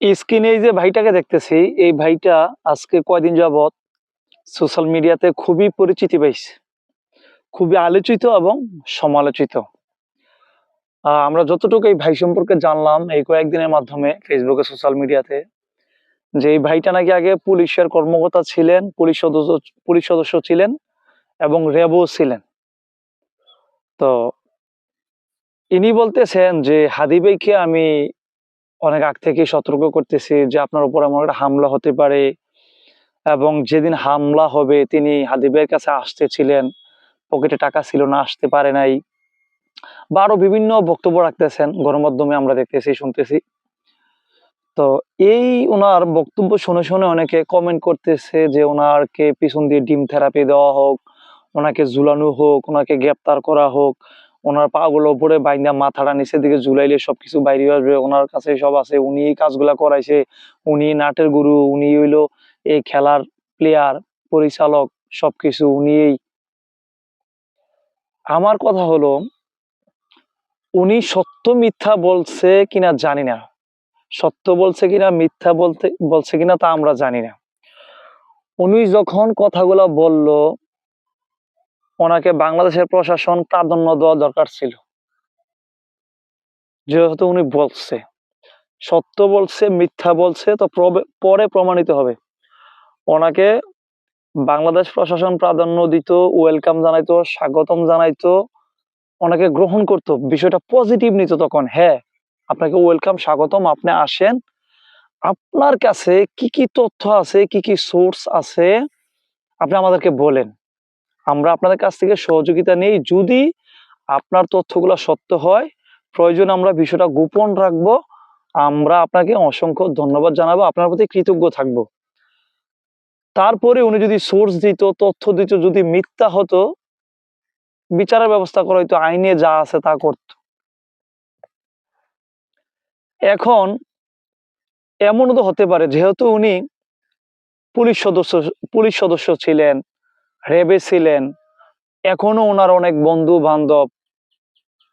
স্ক্রিনে এই যে ভাইটাকে দেখতেছি, এই ভাইটা আজকে কয়দিন যাবৎ সোশ্যাল মিডিয়াতে খুবই পরিচিতি পাইছে। খুবই আলোচিত এবং সমালোচিত। আমরা যতটুকু এই ভাই সম্পর্কে জানলাম এই কয়েকদিনের মাধ্যমে ফেসবুকে সোশ্যাল মিডিয়াতে, যে এই ভাইটা নাকি আগে পুলিশের কর্মকর্তা ছিলেন, পুলিশ সদস্য পুলিশ সদস্য ছিলেন এবং র্যাবও ছিলেন। তো ইনি বলতেছেন যে, হাদি ভাইকে আমি অনেক আগ থেকে সতর্ক করতেছি যে আপনার উপর এমন একটা হামলা হতে পারে। এবং যেদিন হামলা হবে, তিনি হাদি ভাইয়ের কাছে আসতেছিলেন। পকেটে টাকা ছিল না, আসতে পারে নাই। বা আরও বিভিন্ন বক্তব্য রাখতেছেন, গণমাধ্যমে আমরা দেখতেছি, শুনতেছি। তো এই ওনার বক্তব্য শুনে শুনে অনেকে কমেন্ট করতেছে যে ওনারকে পিছন দিয়ে ডিম থেরাপি দেওয়া হোক ওনাকে ঝুলানো হোক ওনাকে গ্রেপ্তার করা হোক। ওনার পা গুলো উপরে বাইন্দা মাথাটা নিচের দিকে ঝুলাইলে সবকিছু বাইরে আসবে। ওনার কাছে সব আছে। উনি এই কাজগুলা করাইছে। উনি নাটের গুরু, উনি হইল এই খেলার প্লেয়ার পরিচালক, সবকিছু। উনি এই আমার কথা হলো, উনি সত্য মিথ্যা বলছে কিনা জানি না। সত্য বলছে কিনা, মিথ্যা বলতে, বলছে কিনা তা আমরা জানি না। উনি যখন কথাগুলা বলল ওনাকে বাংলাদেশের প্রশাসন প্রাধান্য দেওয়া দরকার ছিল। যেহেতু উনি বলছে, সত্য বলছে, মিথ্যা বলছে, তো পরে প্রমাণিত হবে। ওনাকে বাংলাদেশ প্রশাসন প্রাধান্য দিত, ওয়েলকাম জানাইতো, স্বাগতম জানাইতো, ওনাকে গ্রহণ করতো। বিষয়টা পজিটিভ নিত তখন হ্যাঁ আপনাকে ওয়েলকাম, স্বাগতম, আপনি আসেন। আপনার কাছে কি কি তথ্য আছে, কি কি সোর্স আছে, আপনি আমাদেরকে বলেন। আমরা আপনাদের কাছ থেকে সহযোগিতা নেই। যদি আপনার তথ্যগুলো সত্য হয়, প্রয়োজন আমরা বিষয়টা গোপন রাখব। আমরা আপনাকে অসংখ্য ধন্যবাদ জানাব, আপনার প্রতি কৃতজ্ঞ থাকব। তারপরে উনি যদি সোর্স দিত, তথ্য দিত, যদি মিথ্যা হতো, বিচারের ব্যবস্থা করা হইতো, আইনে যা আছে তা করত। এখন এমনও তো হতে পারে, যেহেতু উনি পুলিশ সদস্য পুলিশ সদস্য ছিলেন রেবে ছিলেন এখনও ওনার অনেক বন্ধু বান্ধব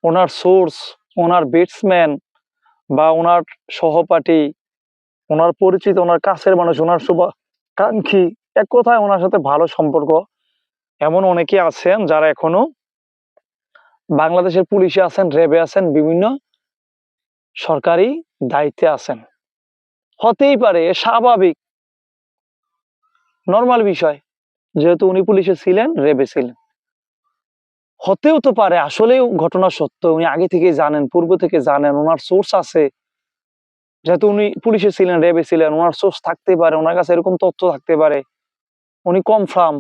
ওনার সোর্স ওনার ব্যাটসম্যান বা ওনার সহপাঠী, ওনার পরিচিত, ওনার কাছের মানুষ, ওনার শুভাকাঙ্ক্ষী, এক কথায় ওনার সাথে ভালো সম্পর্ক। এমন অনেকে আছেন যারা এখনও বাংলাদেশের পুলিশে আছেন রেবে আছেন, বিভিন্ন সরকারি দায়িত্বে আছেন। হতেই পারে, স্বাভাবিক নর্মাল বিষয়। যেহেতু উনি পুলিশে ছিলেন রেবে ছিলেন। হতেও তো পারে আসলেও ঘটনা সত্য, উনি আগে থেকে জানেন, পূর্ব থেকে জানেন, ওনার সোর্স আছে। যেহেতু উনি পুলিশে ছিলেন রেবে ছিলেন, ওনার সোর্স থাকতে পারে, ওনার কাছে এরকম তথ্য থাকতে পারে। উনি কনফার্ম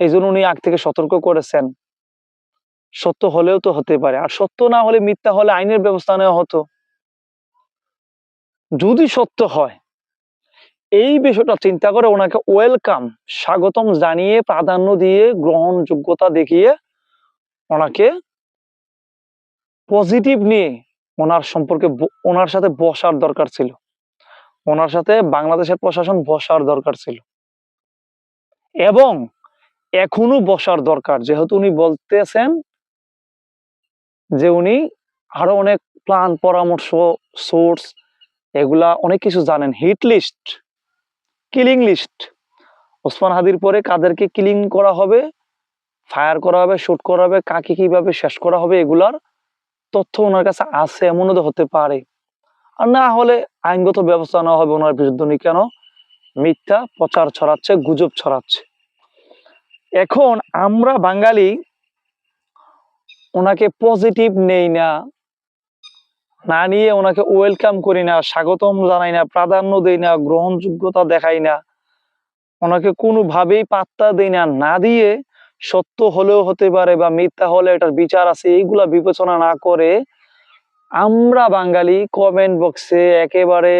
এই জন্য উনি আগ থেকে সতর্ক করেছেন। সত্য হলেও তো হতে পারে, আর সত্য না হলে মিথ্যা হলে আইনের ব্যবস্থা নেওয়া হতো। যদি সত্য হয় এই বিষয়টা চিন্তা করে ওনাকে ওয়েলকাম স্বাগতম জানিয়ে, প্রাধান্য দিয়ে, গ্রহণযোগ্যতা দেখিয়ে ওনাকে পজিটিভ নিয়ে ওনার সম্পর্কে ওনার সাথে বসার দরকার ছিল। ওনার সাথে বাংলাদেশের প্রশাসন বসার দরকার ছিল। এবং এখনও বসার দরকার, যেহেতু উনি বলতেছেন যে উনি আরও অনেক প্ল্যান পরামর্শ সোর্স এগুলা অনেক কিছু জানেন hit list killing list Osman হাদির পরে কাদেরকে কিলিং করা হবে ফায়ার করা হবে শুট করা হবে, কাকে কীভাবে শেষ করা হবে এগুলার তথ্য ওনার কাছে আছে, এমনও তো হতে পারে। আর না হলে আইনগত ব্যবস্থা নেওয়া হবে ওনার বিরুদ্ধে কেন? মিথ্যা প্রচার ছড়াচ্ছে, গুজব ছড়াচ্ছে। এখন আমরা বাঙালি, ওনাকে পজিটিভ নেই না। না নিয়ে ওনাকে ওয়েলকাম করি না, স্বাগতম জানাই না, প্রাধান্য দেই না, গ্রহণযোগ্যতা দেখাই না। ওনাকে কোনোভাবেই পাত্তা দেই না না দিয়ে সত্য হলেও হতে পারে বা মিথ্যা হলে এটার বিচার আছে, এইগুলা বিবেচনা না করে আমরা বাঙালি কমেন্ট বক্সে একেবারে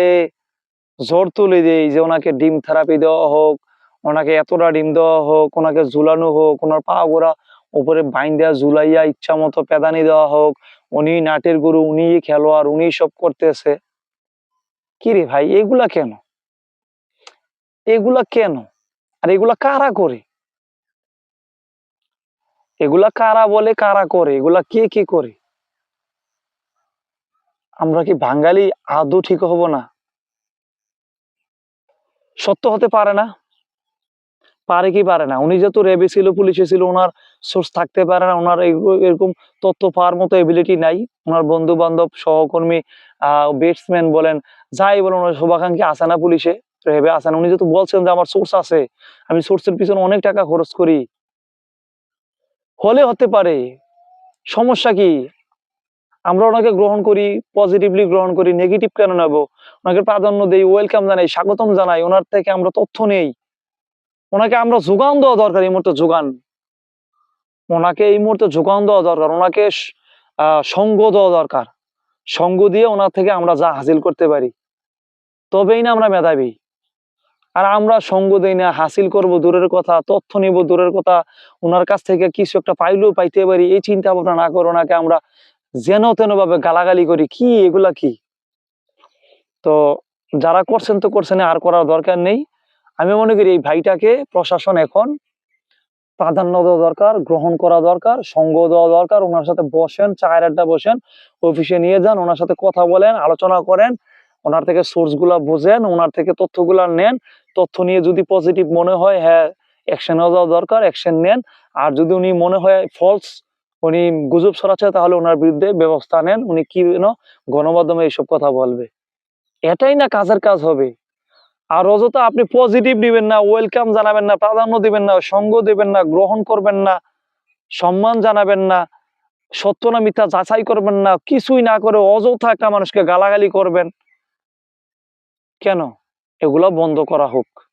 জোর তুলে দেই যে ওনাকে ডিম থেরাপি দেওয়া হোক, ওনাকে এতটা ডিম দেওয়া হোক, ওনাকে ঝুলানো হোক, ওনার পা গোড়া উপরে বাইন্দা ঝুলাইয়া ইচ্ছা মতো পেদানি দেওয়া হোক, উনি নাটের গুরু, উনি খেলোয়াড়, উনি সব করতেছে। কি রে ভাই, এগুলা কেন? এগুলা কেন? আর এগুলা কারা করে? এগুলা কারা বলে কারা করে? এগুলা কে কে করে? আমরা কি বাঙালি আদৌ ঠিক হব না? সত্য হতে পারে না? পারে কি পারে না। উনি যেহেতু রেবে ছিল, পুলিশে ছিল ওনার সোর্স থাকতে পারে না ওনার এরকম তথ্য পাওয়ার মতো এবিলিটি নাই। ওনার বন্ধু বান্ধব সহকর্মী ব্যাটসম্যান বলেন, যাই বলেন ওনার শুভাকাঙ্ক্ষী আছে না পুলিশে, রেবে আছে না। উনি যেহেতু বলছেন যে, আমার সোর্স আছে, আমি সোর্সের পিছনে অনেক টাকা খরচ করি। হলে হতে পারে। সমস্যা কি? আমরা ওনাকে গ্রহণ করি পজিটিভলি গ্রহণ করি নেগেটিভ কেন নেব? ওনাকে প্রাধান্য দেই ওয়েলকাম জানাই, স্বাগতম জানাই, ওনার থেকে আমরা তথ্য নেই। ওনাকে আমরা যোগান দেওয়া দরকার এই মুহূর্তে, যোগান। ওনাকে এই মুহূর্তে যোগান দেওয়া দরকার। ওনাকে সঙ্গ দেওয়া দরকার। সঙ্গ দিয়ে ওনার থেকে আমরা যা হাসিল করতে পারি, তবেই না আমরা মেধাবী। আর আমরা সঙ্গ দেই না, হাসিল করব দূরের কথা, তথ্য নিব দূরের কথা, ওনার কাছ থেকে কিছু একটা পাইলেও পাইতে পারি। এই চিন্তা ভাবনা না করে ওনাকে আমরা যেন তেন ভাবে গালাগালি করি। কি? এগুলা কি? তো যারা করছেন তো করছেন, আর করার দরকার নেই। আমি মনে করি এই ভাইটাকে প্রশাসন এখন প্রাধান্য দেওয়া দরকার, গ্রহণ করা দরকার, সঙ্গ দেওয়া দরকার। ওনার সাথে বসেন, চায়ের আড্ডা বসেন, অফিসে নিয়ে যান, ওনার সাথে কথা বলেন, আলোচনা করেন, ওনার থেকে সোর্সগুলা বোঝেন, ওনার থেকে তথ্যগুলা নেন। তথ্য নিয়ে যদি পজিটিভ মনে হয় হ্যাঁ অ্যাকশন দেওয়া দরকার অ্যাকশন নেন। আর যদি উনি মনে হয় ফলস উনি গুজব ছড়াচ্ছে, তাহলে ওনার বিরুদ্ধে ব্যবস্থা নেন। উনি কি গণমাধ্যমে এইসব কথা বলবে। এটাই না কাজের কাজ হবে। আর অযথা আপনি পজিটিভ নেবেন না ওয়েলকাম জানাবেন না, প্রাধান্য দিবেন না, সঙ্গ দিবেন না, গ্রহণ করবেন না, সম্মান জানাবেন না, সত্য না মিথ্যা যাচাই করবেন না, কিছুই না করে অযথা একটা মানুষকে গালাগালি করবেন। কেন? এগুলো বন্ধ করা হোক।